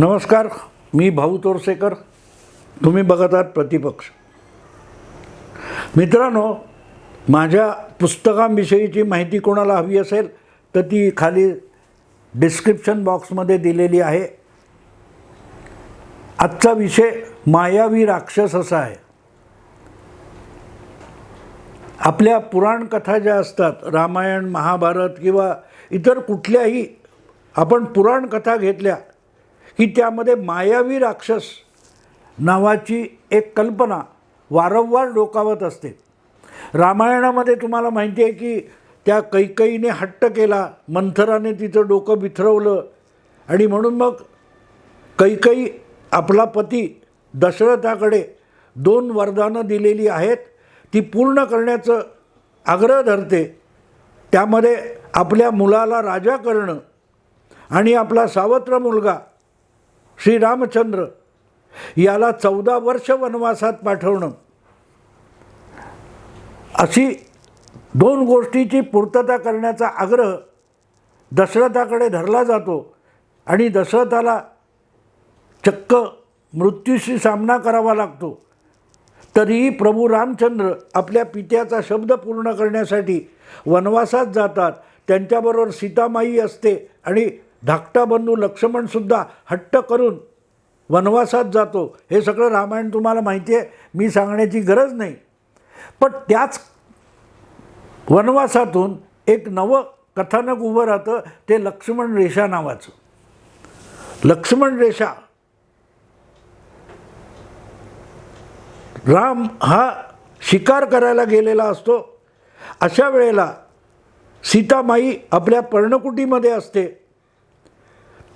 नमस्कार मी भाऊ तोरसेकर. तुम्ही बघत आहात प्रतिपक्ष. मित्रांनो माझ्या पुस्तकांविषयीची माहिती कोणाला हवी असेल तर ती खाली डिस्क्रिप्शन बॉक्समध्ये दिलेली आहे. आजचा विषय मायावी राक्षस असा आहे. आपल्या पुराण कथा ज्या असतात रामायण महाभारत किंवा इतर कुठल्याही आपण पुराण कथा घेतल्या की त्यामध्ये मायावी राक्षस नावाची एक कल्पना वारंवार डोकावत असते. रामायणामध्ये तुम्हाला माहिती आहे की त्या कैकईने हट्ट केला मंथराने तिचं डोकं बिथरवलं आणि म्हणून मग कैकई आपला पती दशरथाकडे दोन वरदानं दिलेली आहेत ती पूर्ण करण्याचं आग्रह धरते. त्यामध्ये आपल्या मुलाला राजा करणं आणि आपला सावत्र मुलगा श्रीरामचंद्र याला चौदा वर्ष वनवासात पाठवणं. अशी दोन गोष्टीची पूर्तता करण्याचा आग्रह दशरथाकडे धरला जातो आणि दशरथाला चक्क मृत्यूशी सामना करावा लागतो. तरीही प्रभू रामचंद्र आपल्या पित्याचा शब्द पूर्ण करण्यासाठी वनवासात जातात. त्यांच्याबरोबर सीतामाई असते आणि धाकटा बंधू लक्ष्मणसुद्धा हट्ट करून वनवासात जातो. हे सगळं रामायण तुम्हाला माहिती आहे. मी सांगण्याची गरज नाही. पण त्याच वनवासातून एक नवं कथानक उभं राहतं. ते लक्ष्मण रेषा नावाचं. लक्ष्मण रेषा. राम हा शिकार करायला गेलेला असतो. अशा वेळेला सीतामाई आपल्या पर्णकुटीमध्ये असते.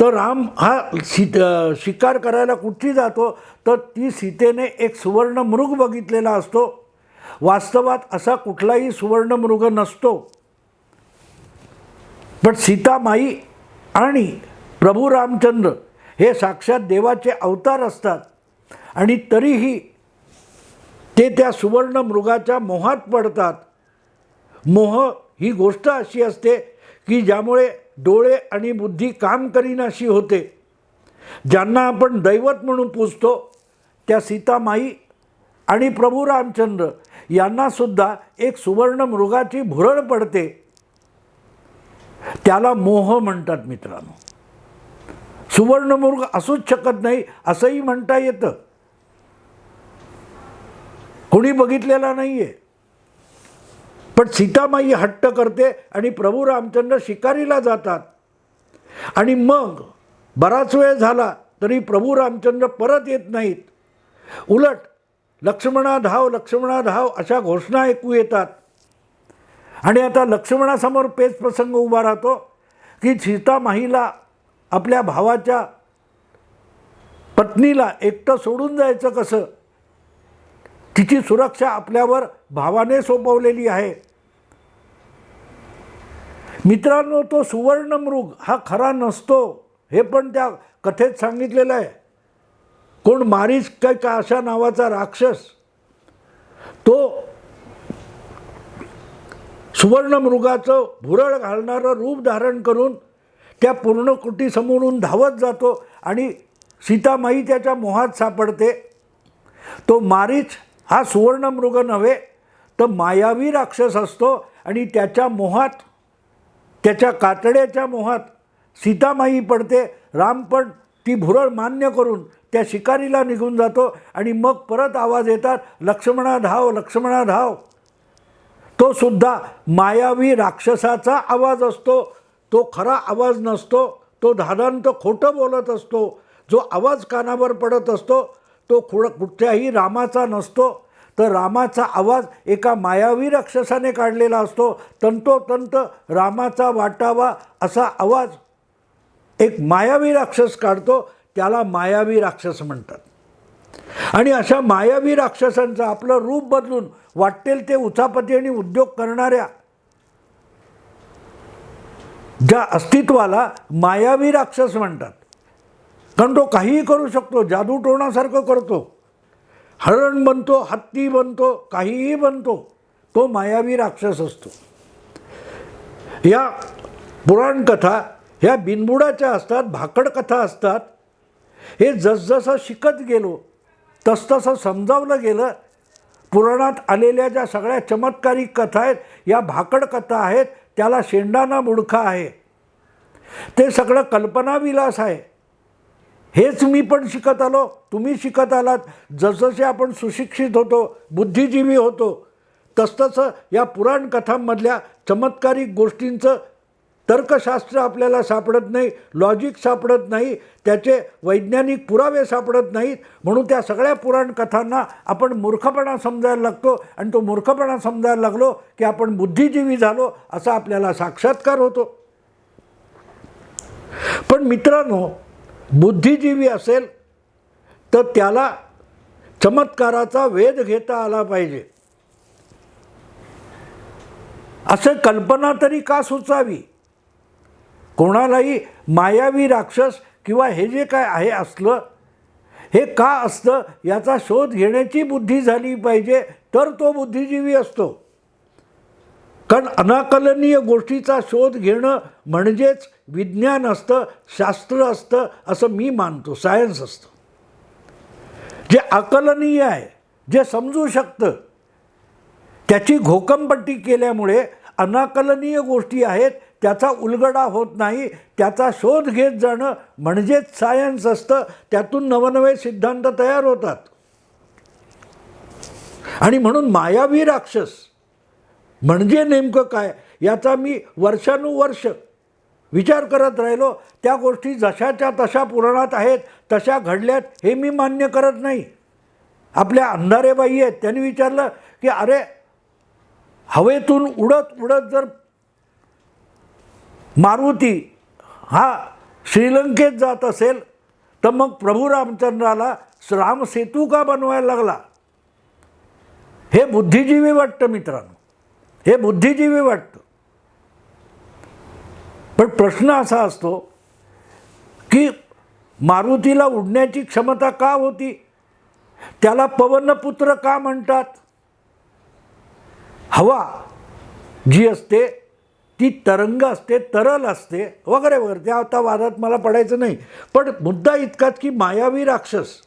तर राम हा सीत शिकार करायला कुठची जातो? तर ती सीतेने एक सुवर्ण मृग बघितलेला असतो. वास्तवात असा कुठलाही सुवर्ण मृग नसतो. पण सीतामाई आणि प्रभू रामचंद्र हे साक्षात देवाचे अवतार असतात. आणि तरीही ते त्या सुवर्ण मृगाच्या मोहात पडतात. मोह ही गोष्ट अशी असते की ज्यामुळे डोळे आणि बुद्धी काम करीनाशी होते. ज्यांना आपण दैवत म्हणून पूजतो त्या सीतामाई आणि प्रभू रामचंद्र यांनासुद्धा एक सुवर्ण मृगाची भुरळ पडते. त्याला मोह म्हणतात मित्रांनो. सुवर्णमृग असूच शकत नाही असंही म्हणता येतं. कोणी बघितलेला नाही आहे पण सीतामाई हट्ट करते आणि प्रभू रामचंद्र शिकारीला जातात. आणि मग बराच वेळ झाला तरी प्रभू रामचंद्र परत येत नाहीत. उलट लक्ष्मणा धाव लक्ष्मणा धाव अशा घोषणा ऐकू येतात. आणि आता लक्ष्मणासमोर पेच प्रसंग उभा राहतो की सीतामाईला आपल्या भावाच्या पत्नीला एकटं सोडून जायचं कसं? तिची सुरक्षा आपल्यावर भावाने सोपवलेली आहे. मित्रांनो तो सुवर्णमृग हा खरा नसतो हे पण त्या कथेत सांगितलेलं आहे. कोण मारीच काय का अशा नावाचा राक्षस? तो सुवर्णमृगाचं भुरळ घालणारं रूप धारण करून त्या पूर्ण कुटीसमोरून धावत जातो आणि सीतामाई त्याच्या मोहात सापडते. तो मारीच हा सुवर्णमृग नव्हे तर मायावी राक्षस असतो आणि त्याच्या मोहात त्याच्या कातड्याच्या मोहात सीतामाई पडते. राम पण ती भुरळ मान्य करून त्या शिकारीला निघून जातो आणि मग परत आवाज येतात लक्ष्मणा धाव लक्ष्मणा धाव. तो सुद्धा मायावी राक्षसाचा आवाज असतो. तो खरा आवाज नसतो. तो धादांत खोटं बोलत असतो. जो आवाज कानावर पडत असतो तो खुड कुठच्याही रामाचा नसतो तर रामाचा आवाज एका मायावी राक्षसाने काढलेला असतो. तंतोतंत रामाचा वाटावा असा आवाज एक मायावी राक्षस काढतो त्याला मायावी राक्षस म्हणतात. आणि अशा मायावी राक्षसांचं आपलं रूप बदलून वाटेल ते उचापती आणि उद्योग करणाऱ्या ज्या अस्तित्वाला मायावी राक्षस म्हणतात. कारण तो काहीही करू शकतो जादू टोणासारखं करतो. हरण बनतो हत्ती बनतो काहीही बनतो तो मायावी राक्षस असतो. या पुराणकथा ह्या बिनबुडाच्या असतात भाकड कथा असतात. हे जसजसं शिकत गेलो तसतसं समजावलं गेलं पुराणात आलेल्या ज्या सगळ्या चमत्कारिक कथा आहेत या भाकड कथा आहेत त्याला शेंडाना मुडखा आहे. ते सगळं कल्पनाविलास आहे. हेच मी पण शिकत आलो. तुम्ही शिकत आलात. जसजसे आपण सुशिक्षित होतो बुद्धिजीवी होतो तसतसं या पुराण कथांमधल्या चमत्कारिक गोष्टींचं तर्कशास्त्र आपल्याला सापडत नाही लॉजिक सापडत नाही त्याचे वैज्ञानिक पुरावे सापडत नाहीत. म्हणून त्या सगळ्या पुराण कथांना आपण मूर्खपणा समजायला लागतो आणि तो मूर्खपणा समजायला लागलो की आपण बुद्धिजीवी झालो असा आपल्याला साक्षात्कार होतो. पण मित्रांनो बुद्धिजीवी असेल तर त्याला चमत्काराचा वेध घेता आला पाहिजे. असं कल्पना तरी का सुचावी? कोणालाही मायावी राक्षस किंवा हे जे काय आहे असलं हे का असतं याचा शोध घेण्याची बुद्धी झाली पाहिजे तर तो बुद्धिजीवी असतो. कारण अनाकलनीय गोष्टीचा शोध घेणं म्हणजेच विज्ञान असतं शास्त्र असतं असं मी मानतो. सायन्स असतं. जे आकलनीय आहे जे समजू शकतं त्याची घोकमपट्टी केल्यामुळे अनाकलनीय गोष्टी आहेत त्याचा उलगडा होत नाही त्याचा शोध घेत जाणं म्हणजेच सायन्स असतं त्यातून नवनवे सिद्धांत तयार होतात. आणि म्हणून मायावी राक्षस म्हणजे नेमकं काय? याचा मी वर्षानुवर्ष विचार करत राहिलो. त्या गोष्टी जशाच्या तशा पुराणात आहेत तशा घडल्यात हे मी मान्य करत नाही. आपल्या अंधारेबाई आहेत. त्यांनी विचारलं की अरे हवेतून उडत उडत जर मारुती हा श्रीलंकेत जात असेल तर मग प्रभू रामचंद्राला रामसेतू का बनवायला लागला? हे बुद्धिजीवी वाटतं मित्रांनो. हे बुद्धिजीवी वाटतं. पण प्रश्न असा असतो की मारुतीला उडण्याची क्षमता का होती? त्याला पवनपुत्र का म्हणतात? हवा जी असते ती तरंग असते तरल असते वगैरे वगैरे. त्या आता वादात मला पडायचं नाही. पण मुद्दा इतकाच की मायावी राक्षस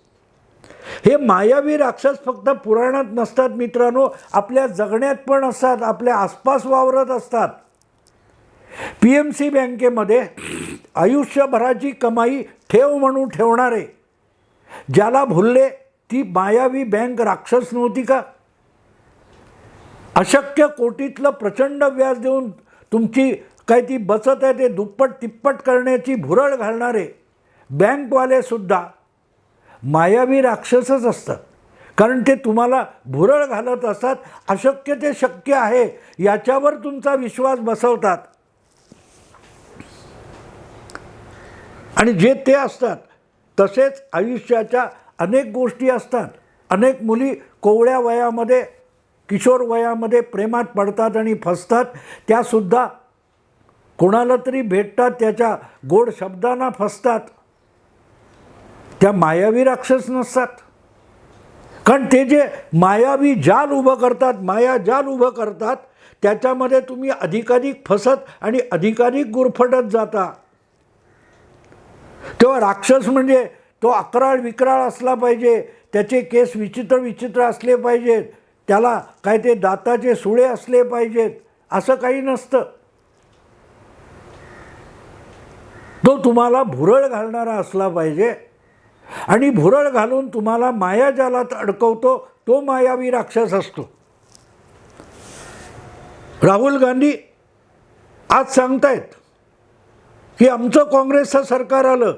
हे मायावी राक्षस फक्त पुराणात नसतात मित्रांनो आपल्या जगण्यात पण असतात आपल्या आसपास वावरत असतात. पी एम सी बँकेमध्ये आयुष्यभराची कमाई ठेव म्हणून ठेवणारे ज्याला भुलले ती मायावी बँक राक्षस नव्हती का? अशक्य कोटीतलं प्रचंड व्याज देऊन तुमची काय ती बचत आहे ते दुप्पट तिप्पट करण्याची भुरळ घालणारे बँकवालेसुद्धा मायावी राक्षसच असतात. कारण ते तुम्हाला भुरळ घालत असतात. अशक्य ते शक्य आहे याच्यावर तुमचा विश्वास बसवतात. आणि जे ते असतात तसेच आयुष्याच्या अनेक गोष्टी असतात. अनेक मुली कोवळ्या वयामध्ये किशोर वयामध्ये प्रेमात पडतात आणि फसतात. त्यासुद्धा कोणाला तरी भेटतात त्याच्या गोड शब्दांना फसतात. त्या मायावी राक्षस नसतात. कारण ते जे मायावी जाल उभं करतात माया जाल उभं करतात त्याच्यामध्ये तुम्ही अधिकाधिक फसत आणि अधिकाधिक गुरफटत जाता. तेव्हा राक्षस म्हणजे तो अकराळ विक्राळ असला पाहिजे त्याचे केस विचित्र विचित्र असले पाहिजेत त्याला काय ते दाताचे सुळे असले पाहिजेत असं काही नसतं. तो तुम्हाला भुरळ घालणारा असला पाहिजे. आणि भुरळ घालून तुम्हाला मायाजालात अडकवतो तो मायावी राक्षस असतो. राहुल गांधी आज सांगतायत की आमचं काँग्रेसचं सरकार आलं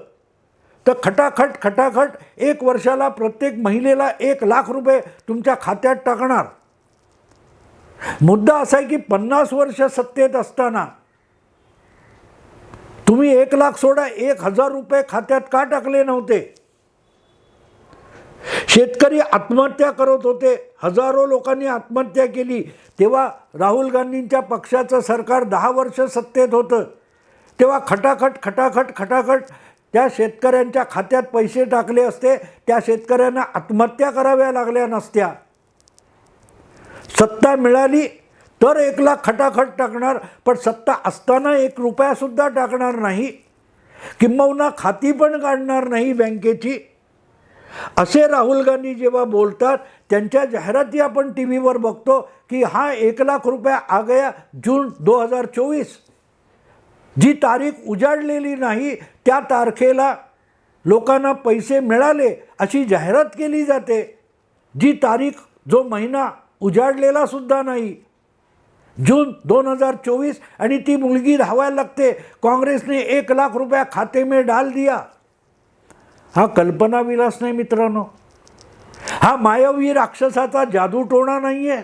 तर खटाखट खटाखट एक वर्षाला प्रत्येक महिलेला एक लाख रुपये तुमच्या खात्यात टाकणार. मुद्दा असा आहे की पन्नास वर्ष सत्तेत असताना तुम्ही एक लाख सोडा एक हजार रुपये खात्यात का टाकले नव्हते? शेतकरी आत्महत्या करत होते. हजारो लोकांनी आत्महत्या केली. तेव्हा राहुल गांधींच्या पक्षाचं सरकार दहा वर्ष सत्तेत होतं. तेव्हा खटाखट खटाखट खटाखट त्या शेतकऱ्यांच्या खात्यात पैसे टाकले असते. त्या शेतकऱ्यांना आत्महत्या कराव्या लागल्या नसत्या. सत्ता मिळाली तर एक लाख खटाखट टाकणार पण सत्ता असताना एक रुपयासुद्धा टाकणार नाही. किंबहुना खाती पण काढणार नाही बँकेची. असे राहुल गांधी जेव्हा बोलतात त्यांच्या जाहिराती आपण टी व्हीवर बघतो की हा एक लाख रुपया आ गया जून दो हजार चोवीस. जी तारीख उजाडलेली नाही त्या तारखेला लोकांना पैसे मिळाले अशी जाहिरात केली जाते. जी तारीख जो महिना उजाडलेला सुद्धा नाही. जून दोन हजार चोवीस आणि ती मुलगी धावायला लागते. काँग्रेसने एक लाख रुपया खाते में डाल दिया. हा कल्पनाविलास नाही मित्रांनो. हा मायावी राक्षसाचा जादूटोणा नाही आहे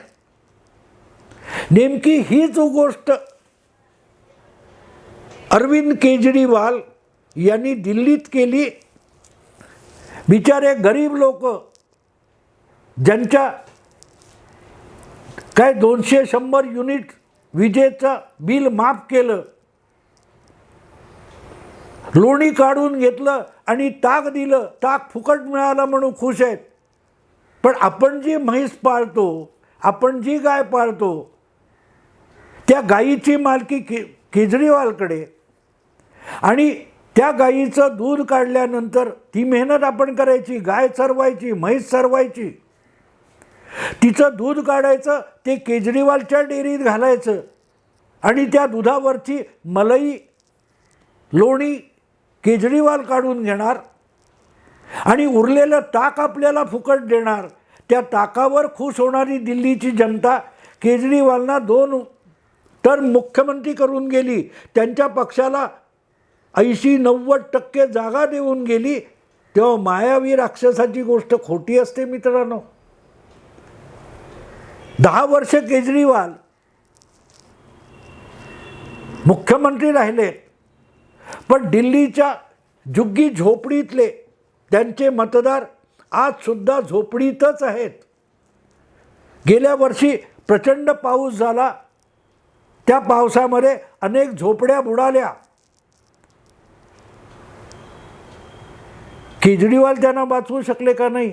नेमकी हीच गोष्ट अरविंद केजरीवाल यांनी दिल्लीत केली. बिचारे गरीब लोक ज्यांच्या काय दोनशे शंभर युनिट विजेचं बिल माफ केलं. लोणी काढून घेतलं आणि ताक दिलं. ताक फुकट मिळालं म्हणून खुश आहेत. पण आपण जी म्हैस पाळतो आपण जी गाय पाळतो त्या गायीची मालकी के केजरीवालकडे आणि त्या गायीचं दूध काढल्यानंतर ती मेहनत आपण करायची गाय चरवायची म्हैस चरवायची. तिचं दूध काढायचं ते केजरीवालच्या डेअरीत घालायचं आणि त्या दुधावरची मलई लोणी केजरीवाल काढून घेणार आणि उरलेलं ताक आपल्याला फुकट देणार. त्या ताकावर खुश होणारी दिल्लीची जनता केजरीवालना दोन तर मुख्यमंत्री करून गेली. त्यांच्या पक्षाला ऐंशी नव्वद टक्के जागा देऊन गेली. तेव्हा मायावी राक्षसाची गोष्ट खोटी असते मित्रांनो. दहा वर्ष केजरीवाल मुख्यमंत्री राहिले. पण दिल्लीच्या जुग्गी झोपडीतले त्यांचे मतदार आजसुद्धा झोपडीतच आहेत. गेल्या वर्षी प्रचंड पाऊस झाला. त्या पावसामध्ये अनेक झोपड्या बुडाल्या. केजरीवाल त्यांना वाचवू शकले का नाही?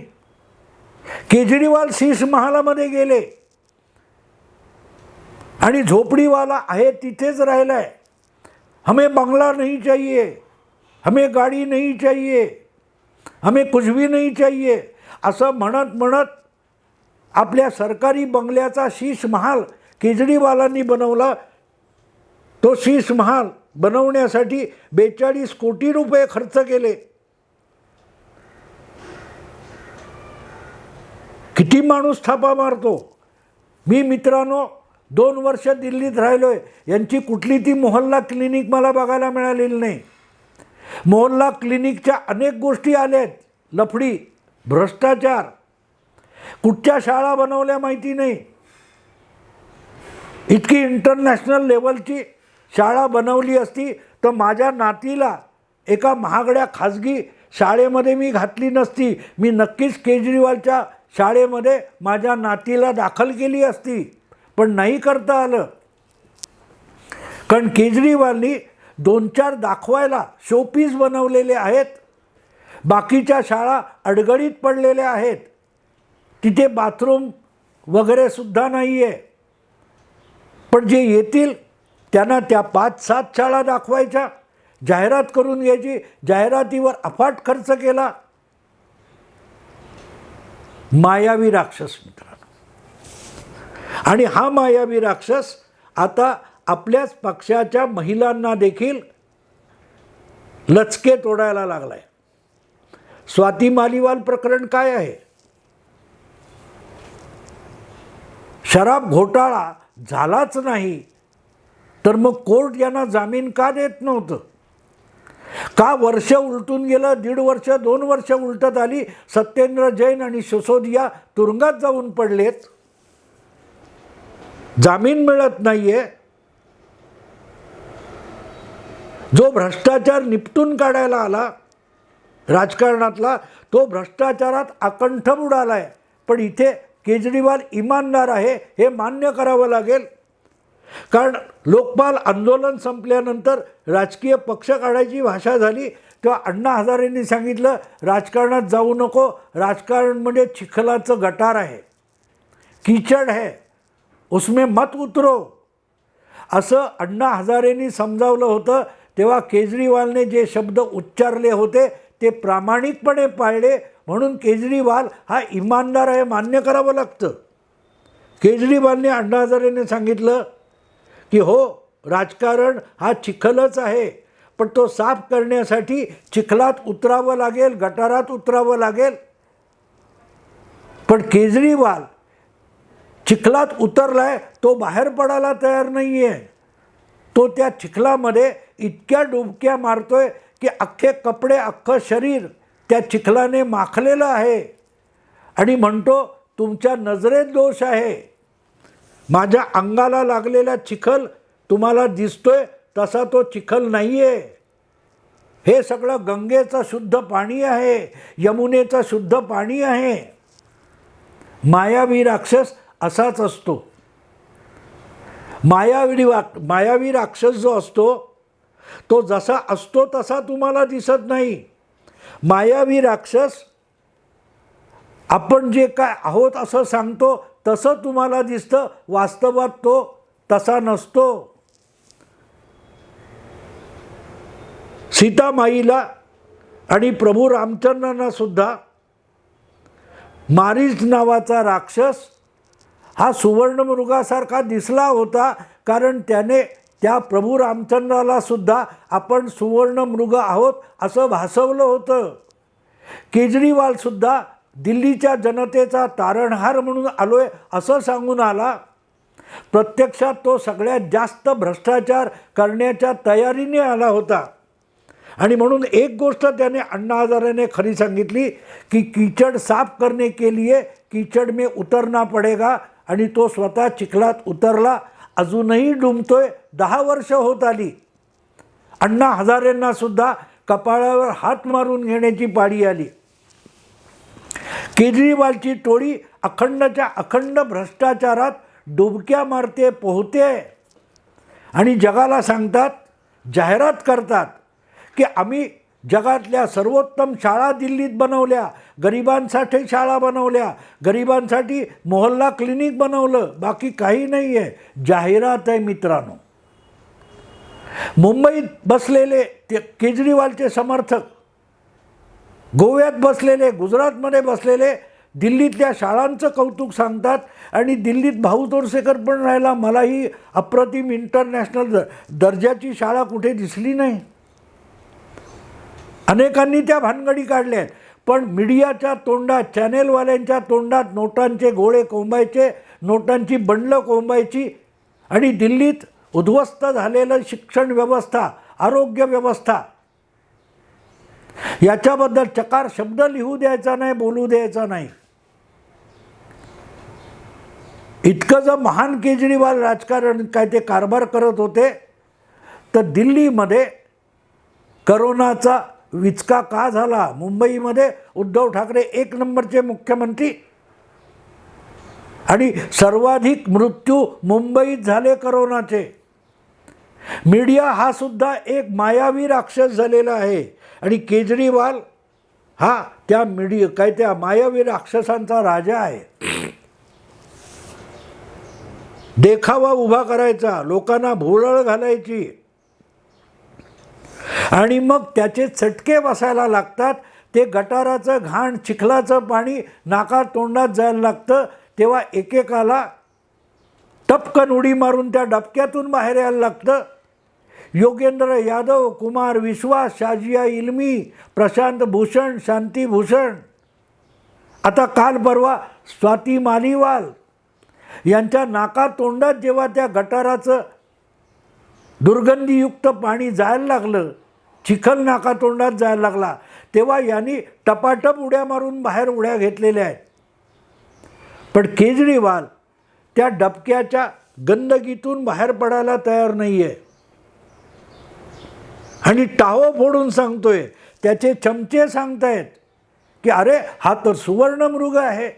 केजरीवाल शीश महालामध्ये गेले. आणि झोपडीवाला आहे तिथेच राहिलाय. हमें बंगला नहीं चाहिए हमें गाडी नहीं चाहिए हमें कुछ भी नहीं चाहिए। असं म्हणत म्हणत आपल्या सरकारी बंगल्याचा शीश महाल केजरीवालांनी बनवला. तो शीश महाल बनवण्यासाठी बेचाळीस कोटी रुपये खर्च केले. किती माणूस थापा मारतो? मी मित्रांनो दोन वर्ष दिल्लीत राहिलो आहे यांची कुठली ती मोहल्ला क्लिनिक मला बघायला मिळालेली नाही. मोहल्ला क्लिनिकच्या अनेक गोष्टी आल्या आहेत लफडी भ्रष्टाचार. कुठच्या शाळा बनवल्या माहिती नाही. इतकी इंटरनॅशनल लेवलची शाळा बनवली असती तर माझ्या नातीला एका महागड्या खाजगी शाळेमध्ये मी घातली नसती. मी नक्कीच केजरीवालच्या शाळेमध्ये माझ्या नातीला दाखल केली असती. पण नाही करता आलं. कारण केजरीवालनी दोन चार दाखवायला शोपीस बनवलेले आहेत. बाकीच्या शाळा अडगडीत पडलेल्या आहेत. तिथे बाथरूम वगैरे सुद्धा नाही आहे पण जे येतील त्यांना त्या पाच सात शाळा दाखवायच्या. जाहिरात करून घ्यायची. जाहिरातीवर अफाट खर्च केला. मायावी राक्षस मित्र. आणि हा मायावी राक्षस आता आपल्याच पक्षाच्या महिलांना देखील लचके तोडायला लागलाय. स्वाती मालिवाल प्रकरण काय आहे? शराब घोटाळा झालाच नाही तर मग कोर्ट यांना जामीन का देत नव्हतं? का वर्ष उलटून गेलं दीड वर्ष दोन वर्ष उलटत आली सत्येंद्र जैन आणि सिसोदिया तुरुंगात जाऊन पडलेत? जामीन मिळत नाही आहे जो भ्रष्टाचार निपटून काढायला आला राजकारणातला तो भ्रष्टाचारात अकंठ बुडाला आहे पण इथे केजरीवाल इमानदार आहे हे मान्य करावं लागेल. कारण लोकपाल आंदोलन संपल्यानंतर राजकीय पक्ष काढायची भाषा झाली. तेव्हा अण्णा हजारेंनी सांगितलं राजकारणात जाऊ नको राजकारण म्हणजे चिखलाचं गटार आहे. कीचड आहे. उसमें मत उतरो. असं अण्णा हजारेंनी समजावलं होतं तेव्हा केजरीवालने जे शब्द उच्चारले होते ते प्रामाणिकपणे पाळले म्हणून केजरीवाल हा इमानदार आहे मान्य करावं लागतं. केजरीवालने अण्णा हजारेने सांगितलं की हो राजकारण हा चिखलच आहे पण तो साफ करण्यासाठी चिखलात उतरावं लागेल गटारात उतरावं लागेल. पण केजरीवाल चिखलात उतरलाय तो बाहेर पडायला तयार नाही आहे तो त्या चिखलामध्ये इतक्या डुबक्या मारतोय की अख्खे कपडे अख्खं शरीर त्या चिखलाने माखलेलं आहे. आणि म्हणतो तुमच्या नजरेत दोष आहे. माझ्या अंगाला लागलेला चिखल तुम्हाला दिसतोय तसा तो चिखल नाही आहे हे सगळं गंगेचं शुद्ध पाणी आहे यमुनेचं शुद्ध पाणी आहे. मायावी राक्षस असाच असतो. मायावी वाक मायावी राक्षस जो असतो तो जसा असतो तसा तुम्हाला दिसत नाही. मायावी राक्षस आपण जे काय आहोत असं सांगतो तसं तुम्हाला दिसतं वास्तवात तो तसा नसतो. सीतामाईला आणि प्रभू रामचंद्रांना सुद्धा मारीच नावाचा राक्षस हा सुवर्णमृगासारखा दिसला होता कारण त्याने त्या प्रभू रामचंद्राला सुद्धा आपण सुवर्णमृग आहोत असं भासवलं होतं. केजरीवालसुद्धा दिल्लीच्या जनतेचा तारणहार म्हणून आलो आहे असं सांगून आला. प्रत्यक्षात तो सगळ्यात जास्त भ्रष्टाचार करण्याच्या तयारीने आला होता. आणि म्हणून एक गोष्ट त्याने अण्णा हजारेने खरी सांगितली की कीचड साफ करने के लिए कीचड में उतरना पडेगा आणि तो स्वतः चिखलात उतरला. अजूनही डुंबतोय दहा वर्ष होत आली. अण्णा हजारेंना सुद्धा कपाळावर हात मारून घेण्याची पाळी आली. केजरीवालची टोळी अखंडच्या अखंड भ्रष्टाचारात डुबक्या मारते पोहते. आणि जगाला सांगतात जाहिरात करतात की आम्ही जगातल्या सर्वोत्तम शाळा दिल्लीत बनवल्या गरिबांसाठी शाळा बनवल्या गरिबांसाठी मोहल्ला क्लिनिक बनवलं बाकी काही नाही आहे जाहिरात आहे मित्रांनो. मुंबईत बसलेले ते केजरीवालचे समर्थक गोव्यात बसलेले गुजरातमध्ये बसलेले दिल्लीतल्या शाळांचं कौतुक सांगतात आणि दिल्लीत भाऊ तोरसेकर पण राहिला मलाही अप्रतिम इंटरनॅशनल द दर्जाची शाळा कुठे दिसली नाही. अनेकांनी त्या भानगडी काढल्या आहेत पण मीडियाच्या तोंडात चॅनेलवाल्यांच्या तोंडात नोटांचे गोळे कोंबायचे नोटांची बंडलं कोंबायची आणि दिल्लीत उद्ध्वस्त झालेलं शिक्षण व्यवस्था आरोग्य व्यवस्था. याच्याबद्दल चकार शब्द लिहू द्यायचा नाही बोलू द्यायचा नाही. इतकं जर महान केजरीवाल राजकारण काय ते कारभार करत होते तर दिल्लीमध्ये करोनाचा विचका का झाला? मुंबईमध्ये उद्धव ठाकरे एक नंबरचे मुख्यमंत्री. आणि सर्वाधिक मृत्यू मुंबईत झाले करोनाचे. मीडिया हा सुद्धा एक मायावी राक्षस झालेला आहे. आणि केजरीवाल हा त्या मीडिया काय त्या मायावी राक्षसांचा राजा आहे. देखावा उभा करायचा लोकांना भोळळ घालायची. आणि मग त्याचे चटके बसायला लागतात. ते गटाराचं घाण चिखलाचं पाणी नाका तोंडात जायला लागतं. तेव्हा एकेकाला टपकन उडी मारून त्या डबक्यातून बाहेर यायला लागतं. योगेंद्र यादव कुमार विश्वास शाजिया इल्मी प्रशांत भूषण शांती भूषण. आता काल परवा स्वाती मालिवाल यांच्या नाका तोंडात जेव्हा त्या गटाराचं दुर्गंधीयुक्त पाणी जायला लागलं चिखल नाका तोंडात जायला लागला. तेव्हा यांनी टपाटप उड्या मारून बाहेर उड्या घेतलेल्या आहेत. पण केजरीवाल त्या डबक्याच्या गंदगीतून बाहेर पडायला तयार नाही आहे आणि टाहो फोडून सांगतोय. त्याचे चमचे सांगतायत की अरे हा तर सुवर्णमृग आहे.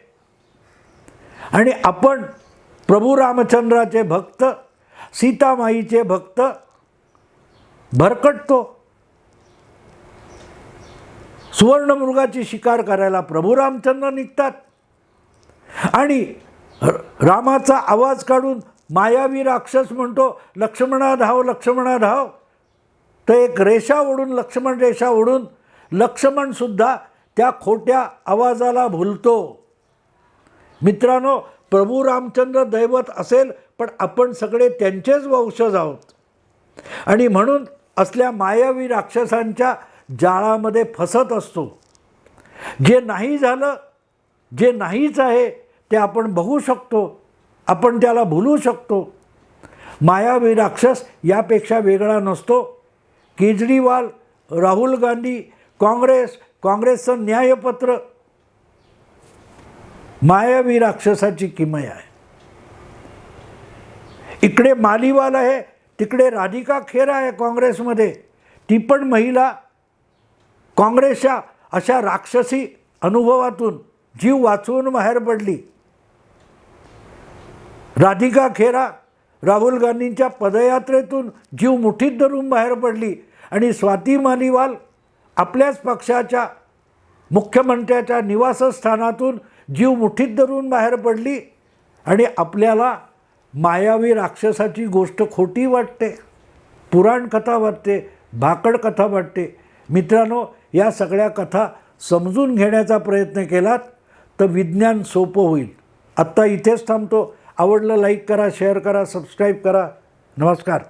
आणि आपण प्रभू रामचंद्राचे भक्त सीतामाईचे भक्त भरकटतो. सुवर्णमृगाची शिकार करायला प्रभू रामचंद्र निघतात. आणि रामाचा आवाज काढून मायावी राक्षस म्हणतो लक्ष्मणा धाव लक्ष्मणा धाव तर एक रेषा ओढून लक्ष्मण रेषा ओढून लक्ष्मणसुद्धा त्या खोट्या आवाजाला भुलतो. मित्रांनो प्रभू रामचंद्र दैवत असेल पण आपण सगळे त्यांचेच वंशज आहोत. आणि म्हणून असल्या मायावी राक्षसांच्या जाळामध्ये फसत असतो. जे नाही झालं जे नाहीच आहे ते आपण बघू शकतो. आपण त्याला भुलू शकतो. मायावी राक्षस यापेक्षा वेगळा नसतो. केजरीवाल राहुल गांधी काँग्रेस काँग्रेसचं न्यायपत्र. मायावी राक्षसाची किमय आहे. इकडे मालीवाल आहे तिकडे राधिका खेरा आहे काँग्रेसमध्ये. ती पण महिला काँग्रेसच्या अशा राक्षसी अनुभवातून जीव वाचवून बाहेर पडली. राधिका खेरा राहुल गांधींच्या पदयात्रेतून जीव मुठीत धरून बाहेर पडली आणि स्वाती मालिवाल आपल्याच पक्षाच्या मुख्यमंत्र्याच्या निवासस्थानातून जीव मुठीत धरून बाहेर पडली आणि आपल्याला मायावी राक्षसाची गोष्ट खोटी वाटते. पुराण कथा वाटते भाकड कथा वाटते. मित्रांनो या सगळ्या कथा समजून घेण्याचा प्रयत्न केलात तर विज्ञान सोपं होईल. आत्ता इथेच थांबतो. आवडलं लाईक करा शेअर करा सबस्क्राईब करा. नमस्कार.